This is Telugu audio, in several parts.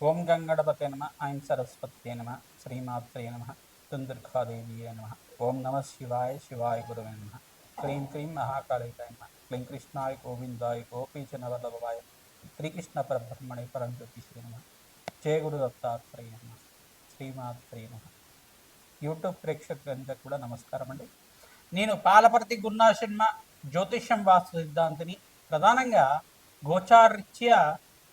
ఓం గంగణపతే నమ ఐం సరస్వతే నమ శ్రీమాత్రే నమ దుందుర్గాదేవి నమ ఓం నమ శివాయ శివాయ గురువే నమ క్లీం క్లీం మహాకాళికాయ నమ క్లీం కృష్ణాయ గోవిందాయ గోపీచనవల్లభాయ శ్రీకృష్ణ పరబ్రహ్మణే పరంజ్యోతి శ్రీ నమ జయ గురు దత్తాత్రేయ నమ శ్రీమాత్రే నమ. యూట్యూబ్ ప్రేక్షకులందరికీ కూడా నమస్కారం అండి. నేను పాలపర్తి గున్నా శర్మ జ్యోతిష్యం వాస్తు సిద్ధాంతిని ప్రధానంగా గోచారీత్యా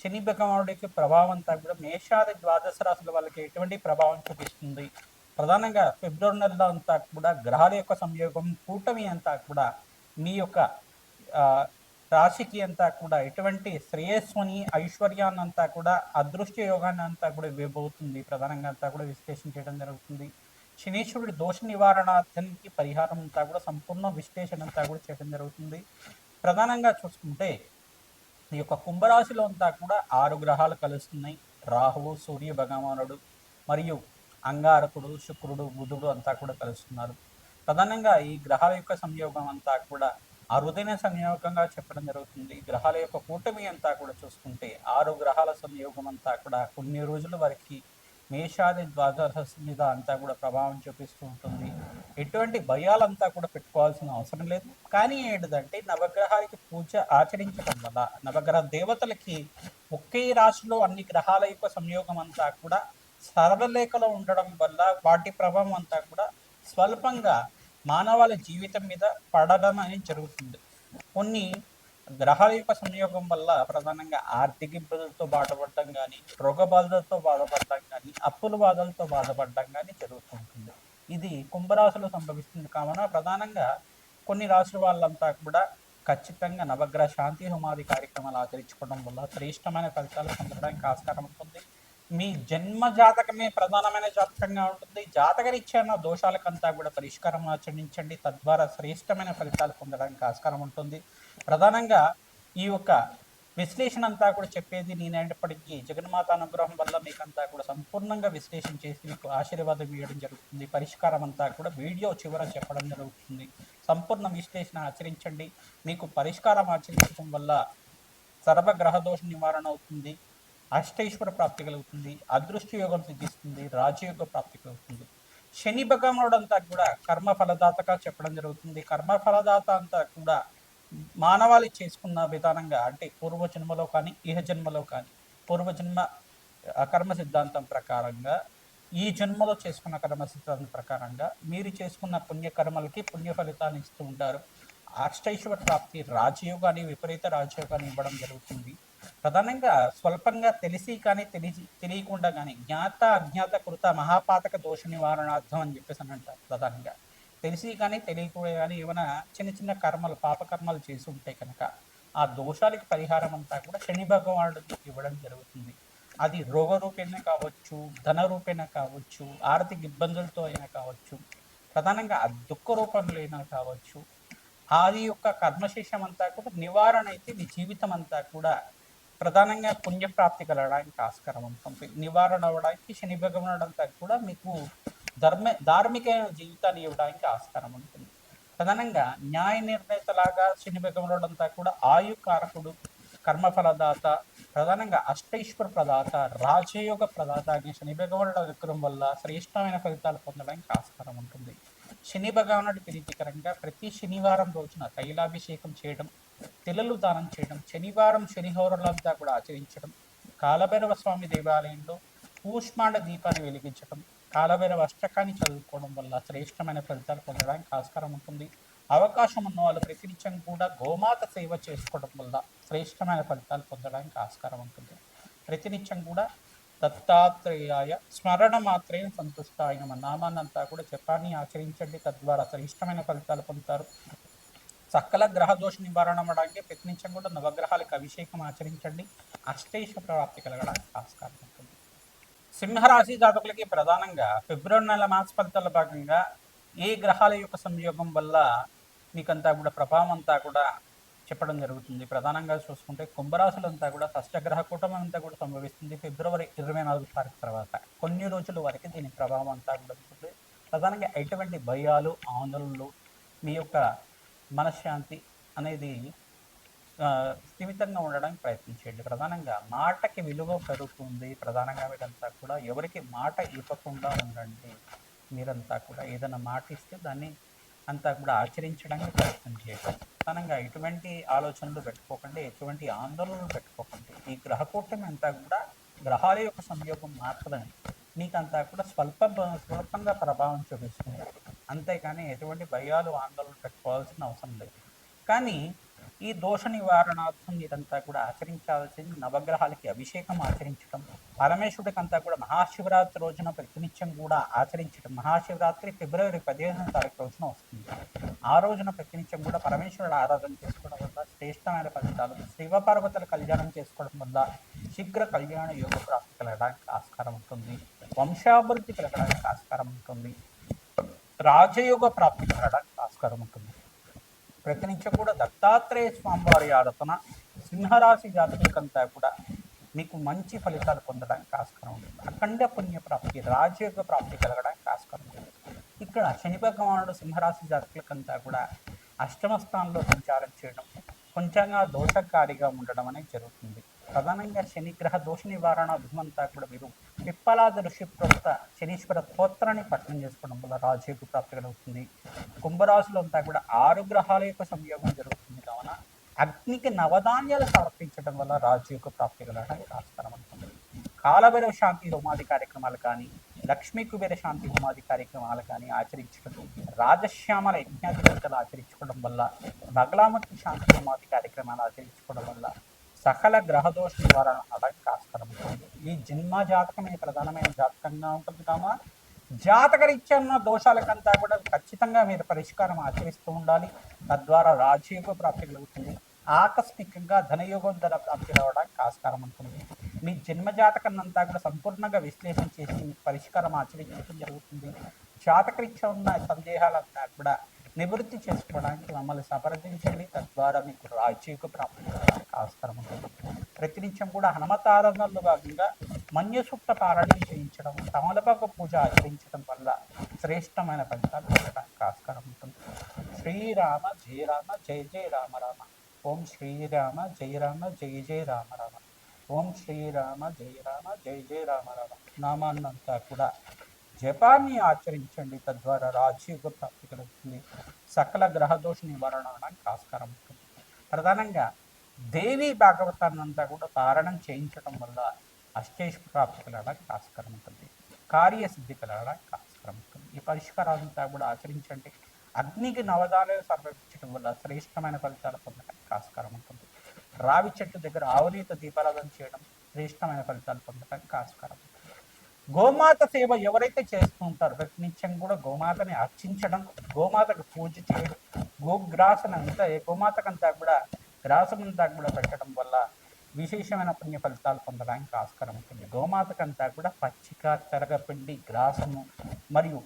శని భగవానుడి యొక్క ప్రభావం అంతా కూడా మేషాది ద్వాదశ రాశుల వాళ్ళకి ఎటువంటి ప్రభావం చూపిస్తుంది? ప్రధానంగా ఫిబ్రవరి నెలలో అంతా కూడా గ్రహాల యొక్క సంయోగం కూటమి అంతా కూడా మీ యొక్క రాశికి అంతా కూడా ఎటువంటి శ్రేయస్సుని ఐశ్వర్యాన్ని అంతా కూడా అదృష్ట యోగాన్ని అంతా కూడా ఇవ్వబోతుంది. ప్రధానంగా అంతా కూడా విశ్లేషణ చేయడం జరుగుతుంది. శనీశ్వరుడి దోష నివారణార్థానికి పరిహారం అంతా కూడా సంపూర్ణ విశ్లేషణ అంతా కూడా చేయడం జరుగుతుంది. ప్రధానంగా చూసుకుంటే ఈ యొక్క కుంభరాశిలో అంతా కూడా ఆరు గ్రహాలు కలుస్తున్నాయి. రాహువు సూర్య భగవానుడు మరియు అంగారకుడు శుక్రుడు బుధుడు అంతా కూడా కలుస్తున్నారు. ప్రధానంగా ఈ గ్రహాల యొక్క సంయోగం అంతా కూడా అరుదైన సంయోగంగా చెప్పడం జరుగుతుంది. గ్రహాల యొక్క కూటమి అంతా కూడా చూసుకుంటే ఆరు గ్రహాల సంయోగం అంతా కూడా కొన్ని రోజుల వరకు మేషాది ద్వాదశ మీద అంతా కూడా ప్రభావం చూపిస్తూ ఉంటుంది. ఎటువంటి భయాలంతా కూడా పెట్టుకోవాల్సిన అవసరం లేదు. కానీ ఏంటిదంటే నవగ్రహాలకి పూజ ఆచరించడం వల్ల నవగ్రహ దేవతలకి ఒకే రాశిలో అన్ని గ్రహాల యొక్క సంయోగం అంతా కూడా సరళరేఖలో ఉండడం వల్ల వాటి ప్రభావం అంతా కూడా స్వల్పంగా మానవాళి జీవితం మీద పడడం అనేది జరుగుతుంది. కొన్ని గ్రహాల యొక్క సంయోగం వల్ల ప్రధానంగా ఆర్థిక ఇబ్బందులతో బాధపడటం కానీ రోగ బాధలతో బాధపడటం కానీ అప్పుల బాధలతో బాధపడటం కానీ జరుగుతుంటుంది ఇది కుంభరాశిలో సంభవిస్తుంది కావున ప్రధానంగా కొన్ని రాశుల వాళ్ళంతా కూడా ఖచ్చితంగా నవగ్రహ శాంతి హోమాది కార్యక్రమాలు ఆచరించుకోవడం వల్ల శ్రేష్టమైన ఫలితాలు పొందడానికి ఆస్కారం ఉంటుంది. మీ జన్మ జాతకమే ప్రధానమైన జాతకంగా ఉంటుంది. జాతకరీత్యాన దోషాలకంతా కూడా పరిష్కారం ఆచరించండి. తద్వారా శ్రేష్టమైన ఫలితాలు పొందడానికి ఆస్కారం ఉంటుంది. ప్రధానంగా ఈ యొక్క విశ్లేషణ అంతా కూడా చెప్పేది నేనైనప్పటికీ జగన్మాత అనుగ్రహం వల్ల మీకంతా కూడా సంపూర్ణంగా విశ్లేషణ చేసి మీకు ఆశీర్వాదం ఇవ్వడం జరుగుతుంది. పరిష్కారం అంతా కూడా వీడియో చివర చెప్పడం జరుగుతుంది. సంపూర్ణ విశ్లేషణ ఆచరించండి. మీకు పరిష్కారం ఆచరించడం వల్ల సర్వగ్రహ దోష నివారణ అవుతుంది. అష్టైశ్వర ప్రాప్తి కలుగుతుంది అదృష్ట యోగం సిద్ధిస్తుంది రాజయోగ ప్రాప్తి కలుగుతుంది. శని భగవానుడు అంతా కూడా కర్మ ఫలదాతగా చెప్పడం జరుగుతుంది. కర్మ ఫలదాత అంతా కూడా మానవాళి చేసుకున్న విధానంగా అంటే పూర్వ జన్మలో కానీ ఇహ జన్మలో కానీ పూర్వజన్మ కర్మ సిద్ధాంతం ప్రకారంగా ఈ జన్మలో చేసుకున్న కర్మ సిద్ధాంతం ప్రకారంగా మీరు చేసుకున్న పుణ్యకర్మలకి పుణ్య ఫలితాన్ని ఇస్తూ ఉంటారు. అష్టైశ్వర ప్రాప్తి రాజయోగాన్ని విపరీత రాజయోగాన్ని ఇవ్వడం జరుగుతుంది. ప్రధానంగా స్వల్పంగా తెలిసి కానీ తెలిసి తెలియకుండా కానీ జ్ఞాత అజ్ఞాత కృత మహాపాతక దోష నివారణార్థం అని చెప్పేసి అని అంటారు ప్రధానంగా. తెలిసి కానీ తెలియకుండా కానీ ఏమైనా చిన్న చిన్న కర్మలు పాపకర్మలు చేసి ఉంటే కనుక ఆ దోషాలకి పరిహారం అంతా కూడా శని భగవానుడికి ఇవ్వడం జరుగుతుంది. అది రోగ రూపేణ కావచ్చు ధన రూపేణ కావచ్చు ఆర్థిక ఇబ్బందులతో అయినా కావచ్చు ప్రధానంగా ఆ దుఃఖ రూపంలో అయినా కావచ్చు ఆది యొక్క కర్మశేషం అంతా కూడా నివారణ అయితే మీ జీవితం అంతా కూడా ప్రధానంగా పుణ్యప్రాప్తి కలగడానికి ఆస్కారం ఉంటుంది. నివారణ అవ్వడానికి శని భగవానుడు కూడా మీకు ధర్మ ధార్మిక జీవితాన్ని ఇవ్వడానికి ఆస్కారం ఉంటుంది. ప్రధానంగా న్యాయ నిర్ణేతలాగా శని భగవానుడు కూడా కూడా ఆయుకారకుడు కర్మఫలదాత ప్రధానంగా అష్టైశ్వర ప్రదాత రాజయోగ ప్రదాత అనే శని భగవానుడు విక్రమం వల్ల శ్రేష్టమైన ఫలితాలు పొందడానికి ఆస్కారం ఉంటుంది. శని భగవానుడి ప్రీతికరంగా ప్రతి శనివారం రోజున తైలాభిషేకం చేయడం తెల్లలు దానం చేయడం శనివారం శనిహోరలంతా కూడా ఆచరించడం కాలభైరవ స్వామి దేవాలయంలో ఊష్మాండ దీపాన్ని వెలిగించడం కాలభైరవ అష్టకాన్ని చదువుకోవడం వల్ల శ్రేష్టమైన ఫలితాలు పొందడానికి ఆస్కారం ఉంటుంది. అవకాశం ఉన్న వాళ్ళు ప్రతినిత్యం కూడా గోమాత సేవ చేసుకోవడం వల్ల శ్రేష్టమైన ఫలితాలు పొందడానికి ఆస్కారం ఉంటుంది. ప్రతినిత్యం కూడా దత్తాత్రేయాయ స్మరణ మాత్రమే సంతుష్ట ఆయన మన నామాన్నంతా కూడా జపాన్ని ఆచరించండి. తద్వారా శ్రేష్టమైన ఫలితాలు పొందుతారు. సకల గ్రహ దోష నివారణ అవ్వడానికి ప్రయత్నించడం కూడా నవగ్రహాలకు అభిషేకం ఆచరించండి. అష్టేష ప్రాప్తి కలగడానికి ఆస్కారం ఉంటుంది. సింహరాశి జాతకులకి ప్రధానంగా ఫిబ్రవరి నెల మాస ఫలితాల భాగంగా ఏ గ్రహాల యొక్క సంయోగం వల్ల మీకంతా కూడా ప్రభావం అంతా కూడా చెప్పడం జరుగుతుంది. ప్రధానంగా చూసుకుంటే కుంభరాశులంతా కూడా షష్టగ్రహ కూటమి అంతా కూడా సంభవిస్తుంది ఫిబ్రవరి ఇరవై నాలుగు తారీఖు తర్వాత. కొన్ని రోజుల వరకు దీని ప్రభావం అంతా కూడా ఉంటుంది. ప్రధానంగా ఎటువంటి భయాలు ఆందోళనలు మీ యొక్క మనశ్శాంతి అనేది స్థిమితంగా ఉండడానికి ప్రయత్నించండి ప్రధానంగా మాటకి విలువ పెరుగుతుంది ప్రధానంగా మీరంతా కూడా ఎవరికి మాట ఇవ్వకుండా ఉండండి. మీరంతా కూడా ఏదైనా మాట ఇస్తే దాన్ని అంతా కూడా ఆచరించడానికి ప్రయత్నం చేయండి. ప్రధానంగా ఎటువంటి ఆలోచనలు పెట్టుకోకండి. ఎటువంటి ఆందోళనలు పెట్టుకోకండి. ఈ గ్రహకూటమి అంతా కూడా గ్రహాల యొక్క సంయోగం మాత్రమే నీకంతా కూడా స్వల్ప స్వల్పంగా ప్రభావం చూపిస్తుంది. అంతేకాని ఎటువంటి భయాలు ఆందోళన పెట్టుకోవాల్సిన అవసరం లేదు. కానీ ఈ దోష నివారణార్థం ఇదంతా కూడా ఆచరించాల్సింది నవగ్రహాలకి అభిషేకం ఆచరించడం పరమేశ్వరుడికి అంతా కూడా మహాశివరాత్రి రోజున ప్రతినిత్యం కూడా ఆచరించడం మహాశివరాత్రి ఫిబ్రవరి పదిహేను తారీఖు రోజున వస్తుంది. ఆ రోజున ప్రతినిత్యం కూడా పరమేశ్వరుడు ఆరాధన చేసుకోవడం వల్ల శ్రేష్టమైన ఫలితాలు శివపార్వతుల కళ్యాణం చేసుకోవడం వల్ల శీఘ్ర కళ్యాణ యోగ ప్రాప్తి కలగడానికి ఆస్కారం ఉంటుంది. వంశాభివృద్ధి కలగడానికి ఆస్కారం ఉంటుంది. రాజయోగ ప్రాప్తి కలగడానికి ఆస్కారం ఉంటుంది ప్రతినిత్యం కూడా దత్తాత్రేయ స్వామివారి ఆరాధన సింహరాశి జాతకంతా కూడా మీకు మంచి ఫలితాలు పొందడానికి ఆస్కారం ఉంటుంది అఖండ పుణ్య ప్రాప్తి రాజయోగ ప్రాప్తి కలగడానికి ఆస్కారం ఉంటుంది ఇక్కడ శని భగవానుడు సింహరాశి జాతకులకంతా కూడా అష్టమ స్థానంలో సంచారం చేయడం కొంచెంగా దోషకారిగా ఉండడం అనేది జరుగుతుంది. ప్రధానంగా శనిగ్రహ దోష నివారణ అభిమంతా కూడా మీరు పిప్పలాద ఋషి ప్రోక్త శనీశ్వర స్తోత్రాన్ని పఠనం చేసుకోవడం వల్ల రాజయోగ ప్రాప్తి కలుగుతుంది. కుంభరాశులు అంతా కూడా ఆరు గ్రహాల యొక్క సంయోగం జరుగుతుంది. కావున అగ్నికి నవధాన్యాలు సమర్పించడం వల్ల రాజయోగ ప్రాప్తి కలగడానికి ఆస్కారం ఉంటుంది. కాలభైరవ శాంతి హోమాది కార్యక్రమాలు కానీ లక్ష్మీ కుబేర శాంతి హోమాది కార్యక్రమాలు కానీ ఆచరించడం రాజశ్యామల యజ్ఞాధిపతులు ఆచరించుకోవడం వల్ల బగలామూర్తి శాంతి హోమాది కార్యక్రమాలు ఆచరించుకోవడం వల్ల సకల గ్రహదోష నివారణ అవడానికి ఆస్కారం ఉంటుంది ఈ జన్మ జాతకమే ప్రధానమైన జాతకంగా ఉంటుంది కామా? జాతకరీత్యా ఉన్న దోషాలకంతా కూడా ఖచ్చితంగా మీరు పరిష్కారం ఆచరిస్తూ ఉండాలి. తద్వారా రాజయోగ ప్రాప్తి కలుగుతుంది. ఆకస్మికంగా ధనయోగం ధర ప్రాప్తి రావడానికి ఆస్కారం ఉంటుంది. మీ జన్మ జాతకాన్ని అంతా కూడా సంపూర్ణంగా విశ్లేషణ చేసి మీకు పరిష్కారం ఆచరించడం జరుగుతుంది. జాతకరీత్యా ఉన్న సందేహాలంతా కూడా నివృత్తి చేసుకోవడానికి మమ్మల్ని సంప్రదించండి తద్వారా మీకు రాజయోగ ప్రాప్తి కలగడానికి ఆస్కారం ఉంటుంది. ప్రతినిత్యం కూడా హనుమతారాధనలో భాగంగా మన్యసూక్త పారాయణం చేయించడం తమలపాకు పూజ ఆచరించడం వల్ల శ్రేష్టమైన ఫలితాలు పొందడానికి ఆస్కారం ఉంటుంది. శ్రీరామ జయ రామ జయ జయ రామ రామ. ఓం శ్రీరామ జయ రామ జయ జయ రామ రామ. ఓం శ్రీరామ జయ రామ జయ జయ రామ రామ. నామాన్నంతా కూడా జపాన్ని ఆచరించండి. తద్వారా రాజయోగ ప్రాప్తి కలుగుతుంది. సకల గ్రహదోష నివారణ అవడానికి ఆస్కారం ఉంటుంది. ప్రధానంగా దేవి భాగవతాన్ని అంతా కూడా పారణం చేయించడం వల్ల అష్టేష్ ప్రాప్తి కలగడానికి ఆస్కారం ఉంటుంది. కార్యసిద్ధి కలగడానికి ఆస్కారం ఉంటుంది. ఈ పరిష్కారాలంతా కూడా ఆచరించండి. అగ్నికి నవదాలు సమర్పించడం వల్ల శ్రేష్టమైన ఫలితాలు పొందడానికి ఆస్కారం ఉంటుంది. రావి చెట్టు దగ్గర ఆవునీత దీపారాధన చేయడం శ్రేష్టమైన ఫలితాలు పొందడానికి ఆస్కారం ఉంటుంది. గోమాత సేవ ఎవరైతే చేస్తూ ఉంటారో ప్రతినిత్యం కూడా గోమాతని అర్చించడం గోమాతకు పూజ చేయడం గోగ్రాసన అంతా గోమాతకంతా కూడా గ్రాసం అంతా కూడా పెట్టడం వల్ల విశేషమైన పుణ్య ఫలితాలు పొందడానికి ఆస్కారం ఉంటుంది. గోమాతకంతా కూడా పచ్చిక తెరగపిండి గ్రాసము మరియు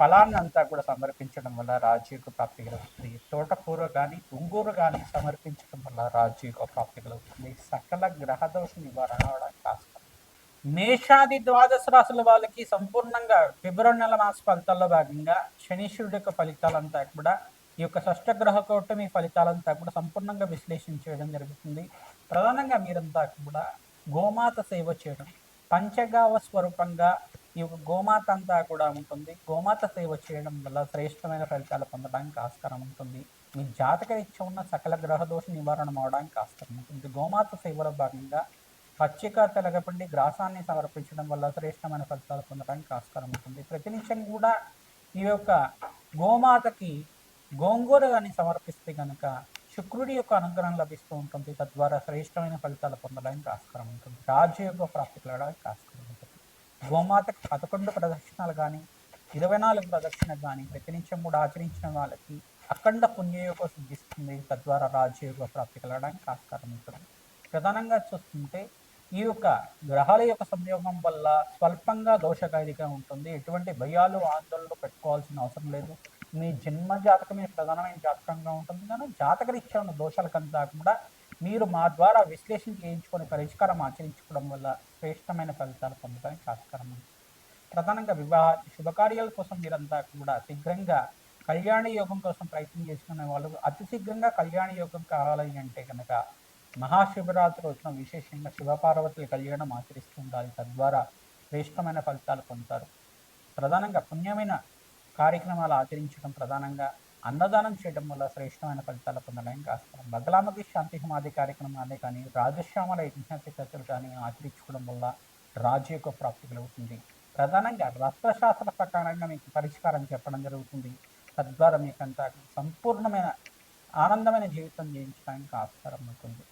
ఫలాన్ని అంతా కూడా సమర్పించడం వల్ల రాజ్యకు ప్రాప్తి కలుగుతుంది. తోటకూర కానీ ఉంగూర కానీ సమర్పించడం వల్ల రాజ్యకు ప్రాప్తి కలుగుతుంది. సకల గ్రహదోష నివారణ అవడానికి ఆస్కారం. మేషాది ద్వాదశ రాసుల వాళ్ళకి సంపూర్ణంగా ఫిబ్రవరి నెల మాస ఫలితాల్లో భాగంగా శనీశ్వరుడి యొక్క ఫలితాలంతా కూడా ఈ యొక్క షష్టగ్రహ కూటమి ఫలితాలంతా కూడా సంపూర్ణంగా విశ్లేషణ చేయడం జరుగుతుంది. ప్రధానంగా మీరంతా కూడా గోమాత సేవ చేయడం పంచగావ స్వరూపంగా ఈ యొక్క గోమాత అంతా కూడా ఉంటుంది. గోమాత సేవ చేయడం వల్ల శ్రేష్టమైన ఫలితాలు పొందడానికి ఆస్కారం ఉంటుంది. మీ జాతక ఇచ్చ ఉన్న సకల గ్రహదోష నివారణ అవడానికి ఆస్కారం ఉంటుంది. గోమాత సేవలో భాగంగా పచ్చిక తెలగపండి గ్రాసాన్ని సమర్పించడం వల్ల శ్రేష్టమైన ఫలితాలు పొందడానికి ఆస్కారం ఉంటుంది. ప్రతినిత్యం కూడా ఈ యొక్క గోమాతకి గోంగూర కానీ సమర్పిస్తే కనుక శుక్రుడి యొక్క అనుగ్రహం లభిస్తూ ఉంటుంది. తద్వారా శ్రేష్టమైన ఫలితాలు పొందడానికి ఆస్కారం ఉంటుంది. రాజయోగ ప్రాప్తి కలగడానికి ఆస్కారం ఉంటుంది. గోమాతకు పదకొండు ప్రదక్షిణాలు కానీ ఇరవై నాలుగు ప్రదక్షిణలు కానీ ప్రతినిత్యం కూడా ఆచరించిన వాళ్ళకి అఖండ పుణ్యయోగం సిద్ధిస్తుంది. తద్వారా రాజయోగ ప్రాప్తి కలగడానికి ఆస్కారం ఉంటుంది. ప్రధానంగా చూస్తుంటే ఈ యొక్క గ్రహాల యొక్క సంయోగం వల్ల స్వల్పంగా దోషకారిగా ఉంటుంది. ఎటువంటి భయాలు ఆందోళనలు పెట్టుకోవాల్సిన అవసరం లేదు. మీ జన్మ జాతకమే ప్రధానమైన జాతకంగా ఉంటుంది. కానీ జాతకరీత్యా ఉన్న దోషాలకంతా కూడా మీరు మా ద్వారా విశ్లేషణ చేయించుకొని పరిష్కారం ఆచరించుకోవడం వల్ల శ్రేష్టమైన ఫలితాలు పొందడానికి ఆస్కారం ఉంది. ప్రధానంగా వివాహ శుభకార్యాల కోసం మీరంతా కూడా శీఘ్రంగా కళ్యాణ యోగం కోసం ప్రయత్నం చేసుకునే వాళ్ళు అతి శీఘ్రంగా కళ్యాణ యోగం కావాలి అంటే కనుక మహాశివరాత్రి రోజున విశేషంగా శివపార్వతుల కళ్యాణం ఆచరిస్తుండాలి తద్వారా శ్రేష్టమైన ఫలితాలు పొందుతారు. ప్రధానంగా పుణ్యమైన కార్యక్రమాలు ఆచరించడం ప్రధానంగా అన్నదానం చేయడం వల్ల శ్రేష్టమైన ఫలితాలు పొందడానికి ఆస్కారం బగలామతి శాంతి సమాధి కార్యక్రమాలే కానీ రాజశ్యామల యజ్ఞాతికతలు కానీ ఆచరించుకోవడం వల్ల రాజు యొక్క ప్రాప్తి కలుగుతుంది. ప్రధానంగా రత్నశాస్త్ర ప్రకారంగా మీకు పరిష్కారం చెప్పడం జరుగుతుంది. తద్వారా మీకంతా సంపూర్ణమైన ఆనందమైన జీవితం జీవించడానికి ఆస్కారం ఉంటుంది.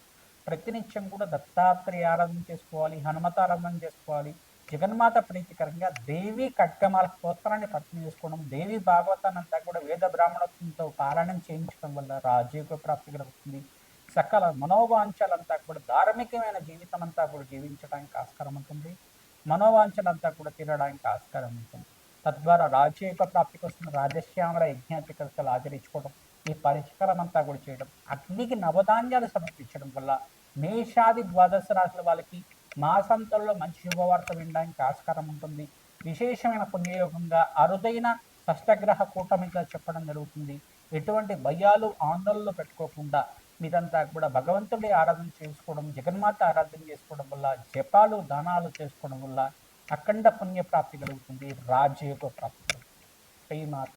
ప్రతినిత్యం కూడా దత్తాత్రేయ ఆరాధన చేసుకోవాలి హనుమతారాధన చేసుకోవాలి జగన్మాత ప్రీతికరంగా దేవి ఖడ్గమాల స్తోత్రాన్ని పఠనం చేసుకోవడం దేవి భాగవతాన్ని అంతా కూడా వేద బ్రాహ్మణత్వంతో పారాయణం చేయించడం వల్ల రాజయోగ ప్రాప్తి కలుగుతుంది. సకల మనోవాంఛలంతా కూడా ధార్మికమైన జీవితం అంతా కూడా జీవించడానికి ఆస్కారం ఉంటుంది. మనోవాంఛలంతా కూడా తీరడానికి ఆస్కారం ఉంటుంది. తద్వారా రాజయోగ ప్రాప్తికి వస్తున్న రాజశ్యామల యజ్ఞాతికతలు ఆచరించుకోవడం ఈ పరిష్కారం అంతా కూడా చేయడం అగ్నికి నవధాన్యాలు సమర్పించడం వల్ల మేషాది ద్వాదశ రాశుల వాళ్ళకి మాసంతంలో మంచి శుభవార్త వినడానికి ఆస్కారం ఉంటుంది. విశేషమైన పుణ్యయోగంగా అరుదైన షష్టగ్రహ కూటమిగా చెప్పడం జరుగుతుంది. ఎటువంటి భయాలు ఆందోళనలు పెట్టుకోకుండా మీరంతా కూడా భగవంతుడి ఆరాధన చేసుకోవడం జగన్మాత ఆరాధన చేసుకోవడం వల్ల జపాలు దానాలు చేసుకోవడం వల్ల అఖండ పుణ్యప్రాప్తి కలుగుతుంది. రాజయోగ ప్రాప్తి. కలుగుతుంది శ్రీమాత